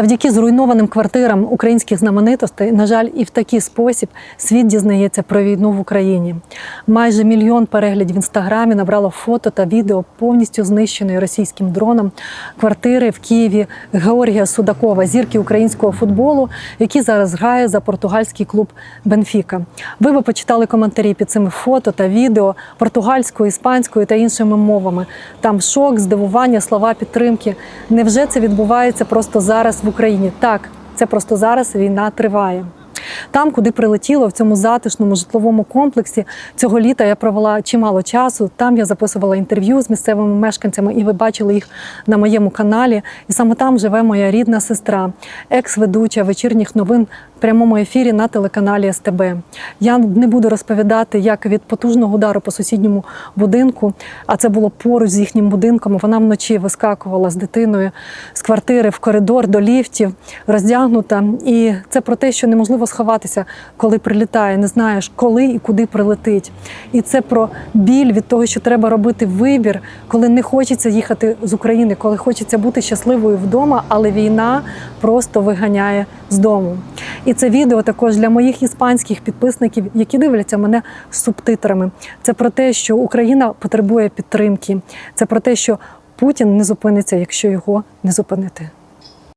Завдяки зруйнованим квартирам українських знаменитостей, на жаль, і в такий спосіб світ дізнається про війну в Україні. Майже мільйон переглядів в інстаграмі набрало фото та відео повністю знищеної російським дроном квартири в Києві Георгія Судакова, зірки українського футболу, який зараз грає за португальський клуб Бенфіка. Ви би почитали коментарі під цими фото та відео португальською, іспанською та іншими мовами. Там шок, здивування, слова підтримки. Невже це відбувається просто зараз в Україні? Так, це просто зараз війна триває. Там, куди прилетіло, в цьому затишному житловому комплексі, цього літа я провела чимало часу. Там я записувала інтерв'ю з місцевими мешканцями, і ви бачили їх на моєму каналі. І саме там живе моя рідна сестра, екс-ведуча вечірніх новин в прямому ефірі на телеканалі СТБ. Я не буду розповідати, як від потужного удару по сусідньому будинку, а це було поруч з їхнім будинком. Вона вночі вискакувала з дитиною з квартири в коридор до ліфтів, роздягнута. І це про те, що неможливо сховатися, коли прилітає. Не знаєш, коли і куди прилетить. І це про біль від того, що треба робити вибір, коли не хочеться їхати з України, коли хочеться бути щасливою вдома, але війна просто виганяє з дому. І це відео також для моїх іспанських підписників, які дивляться мене з субтитрами. Це про те, що Україна потребує підтримки. Це про те, що Путін не зупиниться, якщо його не зупинити.